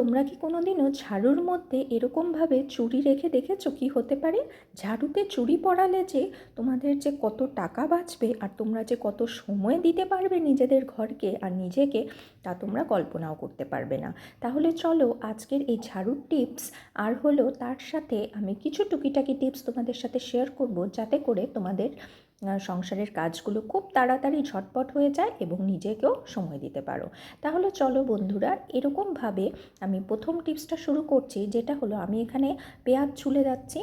তোমরা কি কোনো দিনও ঝাড়ুর মধ্যে এরকমভাবে চুরি রেখে দেখেছ কি হতে পারে? ঝাড়ুতে চুরি পড়ালে যে তোমাদের যে কত টাকা বাঁচবে আর তোমরা যে কত সময় দিতে পারবে নিজেদের ঘরকে আর নিজেকে, তা তোমরা কল্পনাও করতে পারবে না। তাহলে চলো আজকের এই ঝাড়ুর টিপস আর হলো তার সাথে আমি কিছু টুকিটাকি টিপস তোমাদের সাথে শেয়ার করব যাতে করে তোমাদের সংসারের কাজগুলো খুব তাড়াতাড়ি ঝটপট হয়ে যায় এবং নিজেকেও সময় দিতে পারো। তাহলে চলো বন্ধুরা, এরকমভাবে আমি প্রথম টিপসটা শুরু করছি, যেটা হলো আমি এখানে পেঁয়াজ ছুলে যাচ্ছি।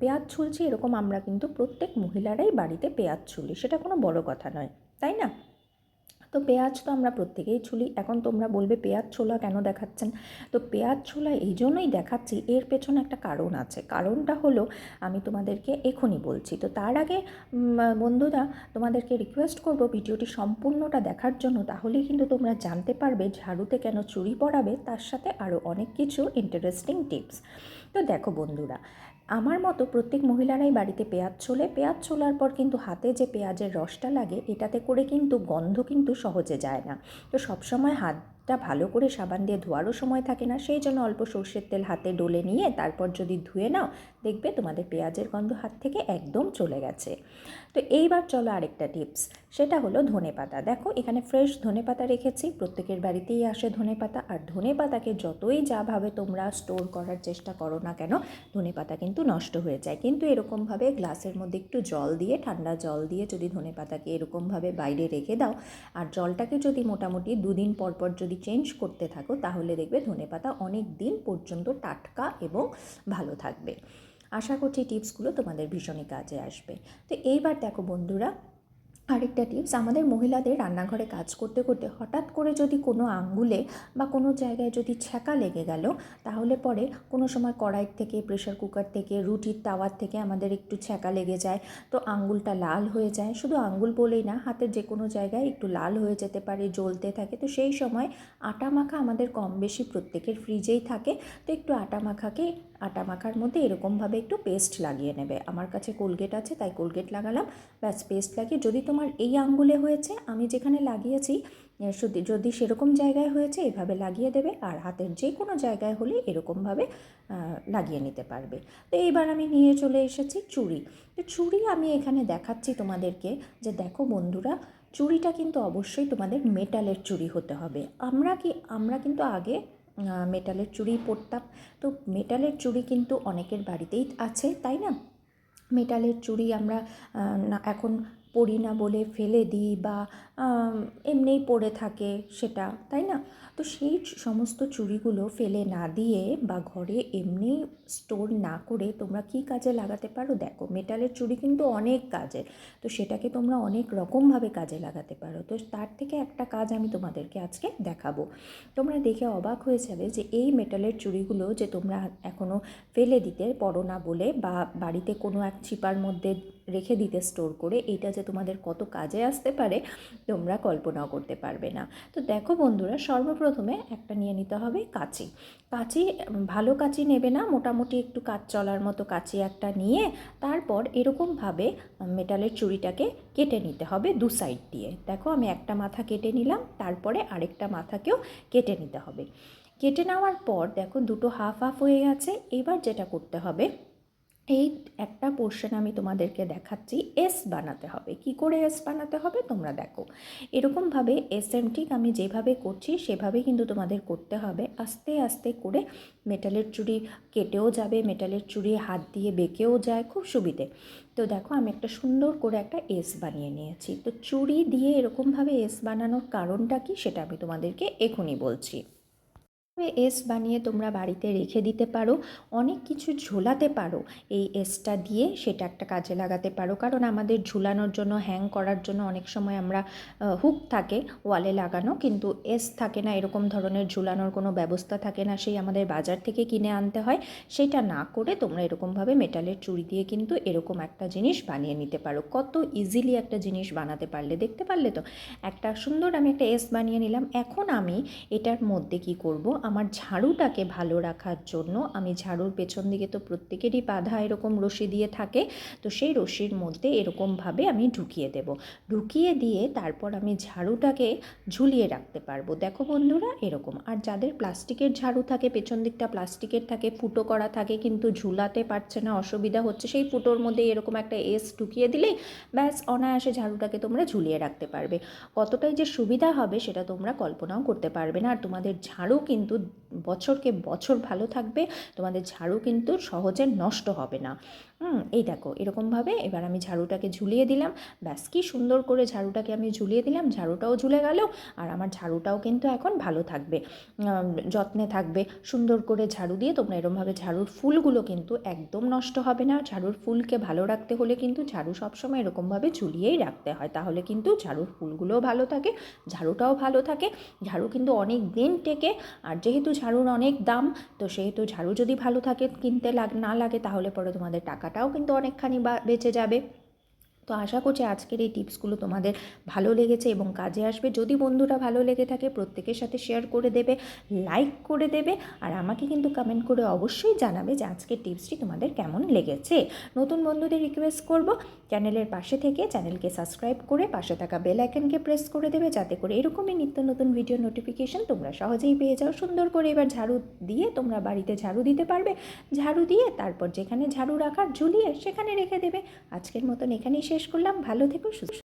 পেঁয়াজ ছুলছি এরকম আমরা কিন্তু প্রত্যেক মহিলারাই বাড়িতে পেঁয়াজ ছুলি, সেটা কোনো বড় কথা নয়, তাই না? তো পেঁয়াজ তো আমরা প্রত্যেকেই ছুলি। এখন তোমরা বলবে, পেঁয়াজ ছোলা কেন দেখাচ্ছেন? তো পেঁয়াজ ছোলা এই জন্যই দেখাচ্ছি, এর পেছনে একটা কারণ আছে। কারণটা হলো, আমি তোমাদেরকে এখনই বলছি। তো তার আগে বন্ধুরা, তোমাদেরকে রিকোয়েস্ট করব ভিডিওটি সম্পূর্ণটা দেখার জন্য। তাহলেই কিন্তু তোমরা জানতে পারবে ঝাড়ুতে কেন চুরি পড়াবে তার সাথে আরও অনেক কিছু ইন্টারেস্টিং টিপস তো দেখো বন্ধুরা আমার মতো প্রত্যেক মহিলারাই বাড়িতে পেঁয়াজ ছোলে, পেঁয়াজ ছোলার পর কিন্তু হাতে যে পেঁয়াজের রসটা লাগে, এটাতে করে কিন্তু গন্ধ কিন্তু সহজে যায় না। তো সবসময় হাতটা ভালো করে সাবান দিয়ে ধোয়ারও সময় থাকে না, সেই জন্য অল্প সর্ষের তেল হাতে ডলে নিয়ে তারপর যদি ধুয়ে নাও, দেখবে তোমাদের পেঁয়াজের গন্ধ হাত থেকে একদম চলে গেছে। তো এইবার চলো আরেকটা টিপস, সেটা হলো ধনে পাতা। দেখো, এখানে ফ্রেশ ধনে পাতা রেখেছি, প্রত্যেকের বাড়িতেই আসে ধনে পাতা, আর ধনে পাতাকে যতই যাভাবে তোমরা স্টোর করার চেষ্টা করো না কেন, ধনে পাতা কিন্তু নষ্ট হয়ে যায়। কিন্তু এরকমভাবে গ্লাসের মধ্যে একটু জল দিয়ে, ঠান্ডা জল দিয়ে যদি ধনে পাতাকে এরকমভাবে বাইরে রেখে দাও, আর জলটাকে যদি মোটামুটি দুদিন পর পর যদি চেঞ্জ করতে থাকো, তাহলে দেখবে ধনে পাতা অনেক দিন পর্যন্ত টাটকা এবং ভালো থাকবে। আশা করছি টিপসগুলো তোমাদের ভীষণই কাজে আসবে। তো এইবার দেখো বন্ধুরা আরেকটা টিপস আমাদের মহিলাদের রান্নাঘরে কাজ করতে করতে হঠাৎ করে যদি কোনো আঙ্গুলে বা কোনো জায়গায় যদি ছ্যাঁকা লেগে গেল, তাহলে পরে কোনো সময় কড়াইয়ের থেকে প্রেশার কুকার থেকে, রুটির তাওয়ার থেকে আমাদের একটু ছ্যাঁকা লেগে যায়। তো আঙ্গুলটা লাল হয়ে যায়। শুধু আঙ্গুল বলেই না, হাতের যে কোনো জায়গায় একটু লাল হয়ে যেতে পারে, জ্বলতে থাকে। তো সেই সময় আটা মাখা আমাদের কম বেশি প্রত্যেকের ফ্রিজেই থাকে। তো একটু আটা মাখাকে আটা মাখার মধ্যে এরকমভাবে একটু পেস্ট লাগিয়ে নেবে। আমার কাছে কোলগেট আছে, তাই কোলগেট লাগালাম। ব্যাস পেস্ট লাগিয়ে যদি তোমার এই আঙ্গুলে হয়েছে, আমি যেখানে লাগিয়েছি যদি সেরকম জায়গায় হয়েছে, এভাবে লাগিয়ে দেবে। আর হাতের যে কোনো জায়গায় হলে এরকমভাবে লাগিয়ে নিতে পারবে। তো এইবার আমি নিয়ে চলে এসেছি চুড়ি। তো চুড়ি আমি এখানে দেখাচ্ছি তোমাদেরকে যে দেখো বন্ধুরা, চুড়িটা কিন্তু অবশ্যই তোমাদের মেটালের চুড়ি হতে হবে। আমরা কি, আমরা কিন্তু আগে মেটালের চুড়ি পরতাম তো মেটালের চুড়ি কিন্তু অনেকের বাড়িতেই আছে, তাই না? মেটালের চুড়ি আমরা এখন পরি না বলে ফেলে দিই বা এমনিই পড়ে থাকে সেটা, তাই না? তো সেই সমস্ত চুড়িগুলো ফেলে না দিয়ে বা ঘরে এমনি স্টোর না করে তোমরা কি কাজে লাগাতে পারো? দেখো, মেটালের চুড়ি কিন্তু অনেক কাজের, তো সেটাকে তোমরা অনেক রকমভাবে কাজে লাগাতে পারো। তো তার থেকে একটা কাজ আমি তোমাদেরকে আজকে দেখাবো। তোমরা দেখে অবাক হয়ে যাবে যে এই মেটালের চুড়িগুলো যে তোমরা এখনও ফেলে দিতে পারো না বলে বা বাড়িতে কোনো এক চিপার মধ্যে রেখে দিতে স্টোর করে এইটা যে তোমাদের কত কাজে আসতে পারে, তোমরা কল্পনাও করতে পারবে না। তো দেখো বন্ধুরা, সর্বপ্রথমে একটা নিয়ে নিতে হবে কাঁচি। কাঁচি, ভালো কাঁচি নেবে না, মোটামুটি একটু কাজ চলার মতো কাঁচি একটা নিয়ে তারপর এরকমভাবে মেটালের চুড়িটাকে কেটে নিতে হবে দু সাইড দিয়ে। দেখো আমি একটা মাথা কেটে নিলাম, তারপরে আরেকটা মাথাকেও কেটে নিতে হবে। কেটে নেওয়ার পর দেখো দুটো হাফ হাফ হয়ে গেছে, এবার যেটা করতে হবে এই একটা পোর্শন আমি তোমাদেরকে দেখাচ্ছি এস বানাতে হবে। কি করে এস বানাতে হবে? তোমরা দেখো। এরকমভাবে এস এম ঠিক আমি যেভাবে করছি সেভাবে কিন্তু তোমাদের করতে হবে। আস্তে আস্তে করে মেটালের চুড়ি কেটেও যাবে মেটালের চুড়ি হাত দিয়ে বেঁকেও যায়, খুব সুবিধে। তো দেখো, আমি একটা সুন্দর করে একটা এস বানিয়ে নিয়েছি। তো চুড়ি দিয়ে এরকমভাবে এস বানানোর কারণটা কি? সেটা আমি তোমাদেরকে এখনই বলছি। এস বানিয়ে তোমরা বাড়িতে রেখে দিতে পারো? অনেক কিছু ঝোলাতে পারো। এই এসটা দিয়ে সেটা একটা কাজে লাগাতে পারো। কারণ আমাদের ঝুলানোর জন্য হ্যাং করার জন্য অনেক সময় আমরা হুক থাকে ওয়ালে লাগানো। কিন্তু এস থাকে না, এরকম ধরনের ঝুলানোর কোনো ব্যবস্থা থাকে না, সেই আমাদের বাজার থেকে কিনে আনতে হয়। সেটা না করে তোমরা এরকমভাবে মেটালের চুড়ি দিয়ে কিন্তু এরকম একটা জিনিস বানিয়ে নিতে পারো। কত ইজিলি একটা জিনিস বানাতে পারলে, দেখতে পারলে তো? একটা সুন্দর আমি একটা এস বানিয়ে নিলাম। এখন আমি এটার মধ্যে কি করব? আমার ঝাড়ুটাকে ভালো রাখার জন্য আমি ঝাড়ুর পেছন দিকে তো প্রত্যেকেরই বাধা এরকম রশি দিয়ে থাকে, তো সেই রশির মধ্যে এরকমভাবে আমি ঢুকিয়ে দেব। ঢুকিয়ে দিয়ে তারপর আমি ঝাড়ুটাকে ঝুলিয়ে রাখতে পারব। দেখো বন্ধুরা, এরকম। আর যাদের প্লাস্টিকের ঝাড়ু থাকে, পেছন দিকটা প্লাস্টিকের থাকে, ফুটো করা থাকে কিন্তু ঝুলাতে পারছে না, অসুবিধা হচ্ছে, সেই ফুটোর মধ্যে এরকম একটা এস ঢুকিয়ে দিলেই ব্যাস, অনায়াসে ঝাড়ুটাকে তোমরা ঝুলিয়ে রাখতে পারবে। কতটাই যে সুবিধা হবে সেটা তোমরা কল্পনাও করতে পারবে না। আর তোমাদের ঝাড়ু কিন্তু বছরকে বছর ভালো থাকবে তোমাদের ঝাড়ু কিন্তু সহজে নষ্ট হবে না। হুম, এই দেখো, এরকমভাবে এবার আমি ঝাড়ুটাকে ঝুলিয়ে দিলাম। ব্যাস, কি সুন্দর করে ঝাড়ুটাকে আমি ঝুলিয়ে দিলাম, ঝাড়ুটাও ঝুলে গেল আর আমার ঝাড়ুটাও কিন্তু এখন ভালো থাকবে। যত্নে থাকবে। সুন্দর করে ঝাড়ু দিয়ে তোমরা এরমভাবে ঝাড়ুর ফুলগুলো কিন্তু একদম নষ্ট হবে না। ঝাড়ুর ফুলকে ভালো রাখতে হলে কিন্তু ঝাড়ু সবসময় এরকমভাবে ঝুলিয়েই রাখতে হয়। তাহলে কিন্তু ঝাড়ুর ফুলগুলোও ভালো থাকে, ঝাড়ুটাও ভালো থাকে। ঝাড়ু কিন্তু অনেক দিন টেকে আর যেহেতু ঝাড়ুর অনেক দাম, তো সেহেতু ঝাড়ু যদি ভালো থাকে কিনতে লাগ, না লাগে তাহলে পরে তোমাদের টাকাটাও কিন্তু অনেকখানি বেঁচে যাবে। তো আশা করছি আজকের এই টিপসগুলো তোমাদের ভালো লেগেছে এবং কাজে আসবে। যদি বন্ধুরা ভালো লেগে থাকে, প্রত্যেকের সাথে শেয়ার করে দেবে লাইক করে দেবে আর আমাকে কিন্তু কমেন্ট করে অবশ্যই জানাবে যে আজকের টিপসটি তোমাদের কেমন লেগেছে। নতুন বন্ধুদের রিকোয়েস্ট করব, চ্যানেলের পাশে থেকে চ্যানেলকে সাবস্ক্রাইব করে পাশে থাকা বেল আইকনকে প্রেস করে দেবে যাতে করে এরকমই নিত্য নতুন ভিডিও নোটিফিকেশন তোমরা সহজেই পেয়ে যাও। সুন্দর করে এবার ঝাড়ু দিয়ে তোমরা বাড়িতে ঝাড়ু দিতে পারবে। ঝাড়ু দিয়ে তারপর যেখানে ঝাড়ু রাখার ঝুলিয়ে সেখানে রেখে দেবে। আজকের মতন এখানেই শেষ করলাম। ভালো থেকো সুস্থ